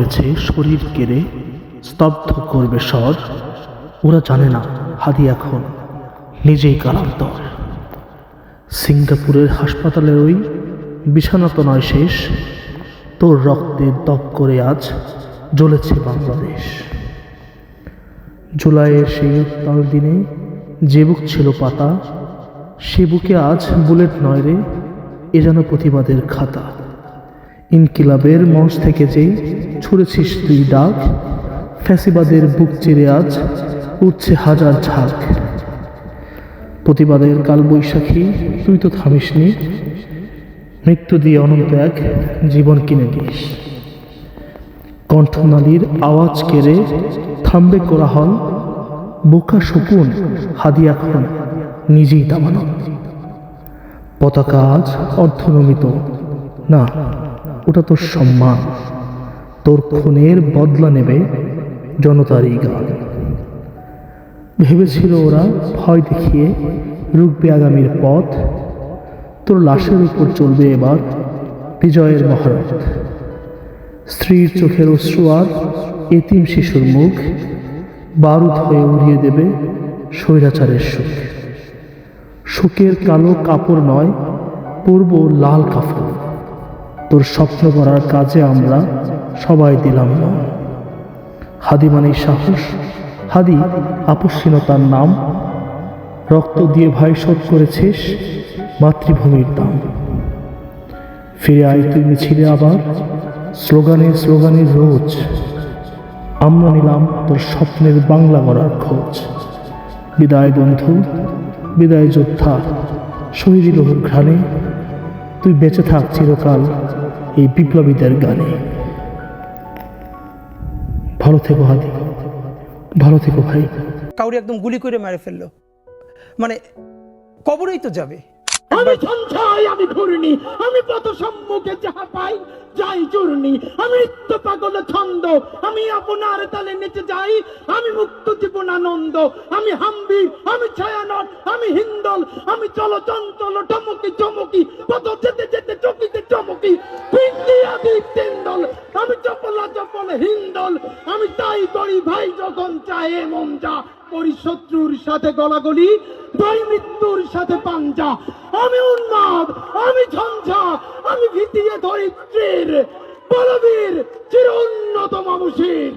ভেবেছে শরীর কেড়ে স্তব্ধ করবে স্বর। ওরা জানে না হাদি এখন নিজেই কালান্তর সিঙ্গাপুরের হাসপাতালের ওই বিছানা তো নয় শেষ, তোর রক্তে দপ করে আজ জ্বলেছে বাংলাদেশ। জুলাইয়ের সেই উত্তাল দিনে যে বুক ছিল পাতা, সে বুকে আজ বুলেট নয় রে, এ যেন প্রতিবাদের খাতা। ইনকিলাবের মঞ্চ থেকে যেই ছুঁড়েছিস তুই ডাক, ফ্যাসিবাদের বুক চিরে আজ উঠছে হাজার ঝাঁক। প্রতিবাদের কালবৈশাখী, তুই তো থামিসনি, মৃত্যু দিয়ে অনন্ত এক জীবন কিনে দিস। কণ্ঠনালীর আওয়াজ কেড়ে থামবে কোলাহল, বোকা শকুন হাদিয়া এখন নিজেই দামানো। পতাকা আজ অর্ধনমিত, না ওটা তোর সম্মান। তোর খুনের বদলা নেবে জনতার এই গান ভেবেছিল ওরা ভয় দেখিয়ে রুখবে আগামীর পথ। তোর লাশের উপর চলবে এবার বিজয়ের মহারথ। স্ত্রীর চোখের অশ্রু এতিম শিশুর মুখ বারুদ হয়ে উড়িয়ে দেবে স্বৈরাচারের সুখ শোকের কালো কাপড় নয়, পূর্ব লাল কাপড় তোর স্বপ্ন করার কাজে আমরা সবাই দিলাম না। হাদি মানে সাহস। হাদি আপসীনতার নাম। রক্ত দিয়ে ভাই শোধ করেছিস মাতৃভূমির দাম। ফিরে আয় তুই মিছিলে আবার, স্লোগানে স্লোগানে রোজ। আমরা নিলাম তোর স্বপ্নের বাংলা গড়ার খোঁজ। বিদায় বন্ধু, বিদায় যোদ্ধা, শহীদি ঘ্রাণে। তুই বেঁচে থাক চিরকাল। এই বিপ্লবীদের গানে। ভালো থেকো হাদি ভালো থেকো ভাই। কাউরি একদম গুলি করে মেরে ফেলল। মানে কবরেই তো যাবে। আমি সঞ্চয়, আমি ঘূর্ণি, আমি পথ সম্মুখে যাহা পাই, যাই চূর্ণি। আমি নিত্য পাগল ছন্দ, আমি আপনার তালে নেচে যাই, আমি মুক্ত জীবন আনন্দ, আমি হাম্বি আমি ছায়ানট, আমি হিন্দল, আমি চল চঞ্চল টমকি, চমকি, পথ যেতে যেতে, চকিতে চমকি। পিন্ডি আদি তেন্দল, আমি চপলা চপল হিন্দল, আমি তাই করি ভাই যখন চাহে মন যা। করি শত্রুর সাথে গলাগলি মৃত্যুর সাথে পাঞ্জা। আমি উন্মাদ, আমি ঝঞ্ঝা, আমি ভিতিয়ে ধরিত্রীর, বলবীর চির উন্নত মানুষের